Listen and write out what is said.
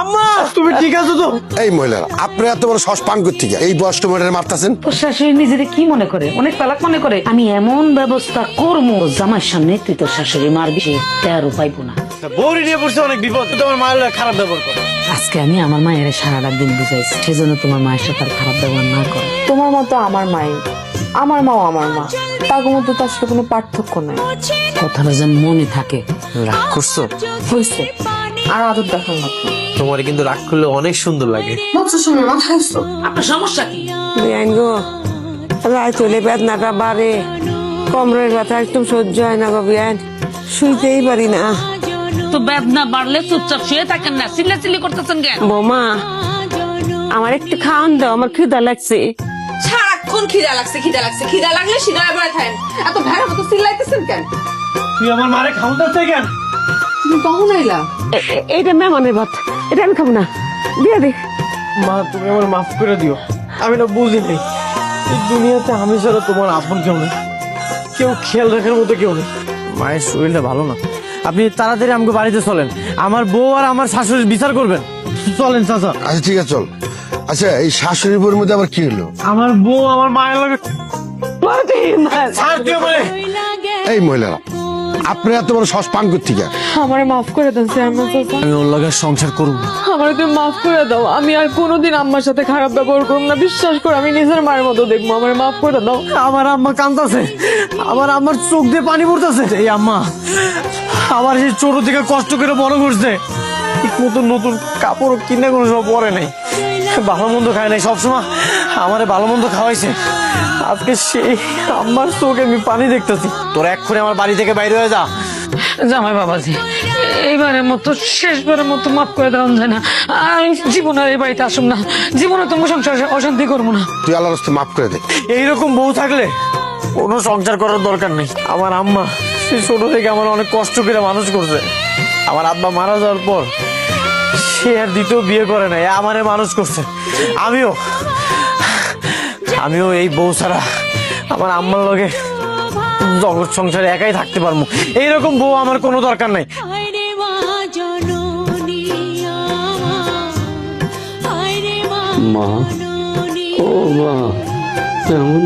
আম্মা! তুমি ঠিক আছো তো? এই মহিলারা আপনি এত বড় সস পান করতে গিয়ে এই বয়স্ক মহিলার মারতাছেন? তোর শাশুড়ি নিজেরে কি মনে করে? অনেক তালাক মনে করে। আমি এমন ব্যবস্থা করব জামার সামনে তুই তোর শাশুড়ি মারবি সে তেরো পাইবো না। বৌরি নিয়ে পড়ছে অনেক বিপদ তোমার মায়ের খারাপ ব্যবহার করো। আজকে আমি আমার মায়ের সারাটা দিন বুঝাইছি সেজন্য তোমার মায়ের সাথে আর খারাপ ব্যবহার না করে। তোমার মতো আমার মাই আমার মাও আমার মা তার মধ্যে তো আসলে কোনো পার্থক্য নাই। কথাটা যেন মনে থাকে। রাগ করছ? হয়েছে। আর আদর দেখার মতো তোমার কিন্তু রাগ করলে অনেক সুন্দর লাগে। মাত্র সময় মাথা খাইছো আপনার সমস্যা কি? বিয়ান গো রাত হলে বেদনাটা বাড়ে। কমরের ব্যথা একদম সহ্য হয় না গো বিয়ান শুইতেই পারি না। তো বেদনা বাড়লে চুপচাপ শুয়ে থাকেন না চিল্লা চিল্লি করতেছেন কেন? বৌমা আমার একটু খাওয়ান দাও আমার খিদা লাগছে। সারাক্ষণ খিদা লাগছে খিদা লাগছে খিদা লাগলে সিনায় বয়ে থাকেন এত ভেড়া মতো চিল্লাইতেছেন কেন? তুই আমার মারে খাওয়াতে কেন? তুমি কখন আইলা? এ- এ- মেহমানের ভাত। এটা আমি খাব না। দিয়ে দে। মা তুমি আমার মাফ করে দিও। আমি না বুঝিনি এই দুনিয়াতে আমি ছাড়া তোমার আপন কেউ নেই। কেউ খেয়াল রাখার মতো কেউ নেই। মায়ের শরীরটা ভালো না। আপনি তাড়াতাড়ি আমাকে বাড়িতে চলেন। আমার বউ আর আমার শাশুড়ির বিচার করবেন। চলেন চাচা। আচ্ছা ঠিক আছে চল। আচ্ছা এই শাশুড়ি বউর মধ্যে আবার কি হলো? আমার বউ আমার মায়ের লাগে ছাড় দিও বলে। এই মহিলারা আপনি এত বড় সস পান করতে গিয়ে আমারে মাফ করে দেন চেয়ারম্যান চাচা আমি ওর লগে সংসার করব আমারে তুমি মাফ করে দাও আমি আর কোনোদিন আম্মার সাথে খারাপ ব্যবহার করব না। বিশ্বাস করো আমি নিজের মায়ের মতো দেখব আমারে মাফ করে দাও। আমার আম্মা কান্দাছে আমার আম্মার চোখ দিয়ে পানি পড়তেছে। এই আম্মা আমার সেই ছোট থেকে কষ্ট করে বড় করছে। মতো নতুন কাপড় কিনে কোনো সব পরে নাই। ভালো মন্দ খায় নাই সবসময় আমারে ভালো মন্দ খাওয়াইছে। আজকে সেই আম্মার চোখে আমি পানি দেখতেছি। তোর এক্ষুনি আমার বাড়ি থেকে বাইরে হয়ে যা। জামাই বাবাজি এইবারের মতো শেষবারের মতো মাফ করে দেওয়া যায় না। আমি জীবনে আর এই বাড়িতে আসুন না। জীবনে তোমার সংসার অশান্তি করব না। তুই আল্লাহর রাস্তে মাফ করে দে। এইরকম বউ থাকলে কোনো সংসার করার দরকার নেই। আমার আম্মা সে ছোট থেকে আমার অনেক কষ্ট করে মানুষ করছে। আমার আব্বা মারা যাওয়ার পর সে আর দ্বিতীয় বিয়ে করে নাই আমারে মানুষ করছে। আমিও আমিও এই বউ ছাড়া আমার আম্মার লগে জগৎ সংসারে একাই থাকতে পারব। এইরকম বউ আমার কোনো দরকার নাই। মা ও মা কেমন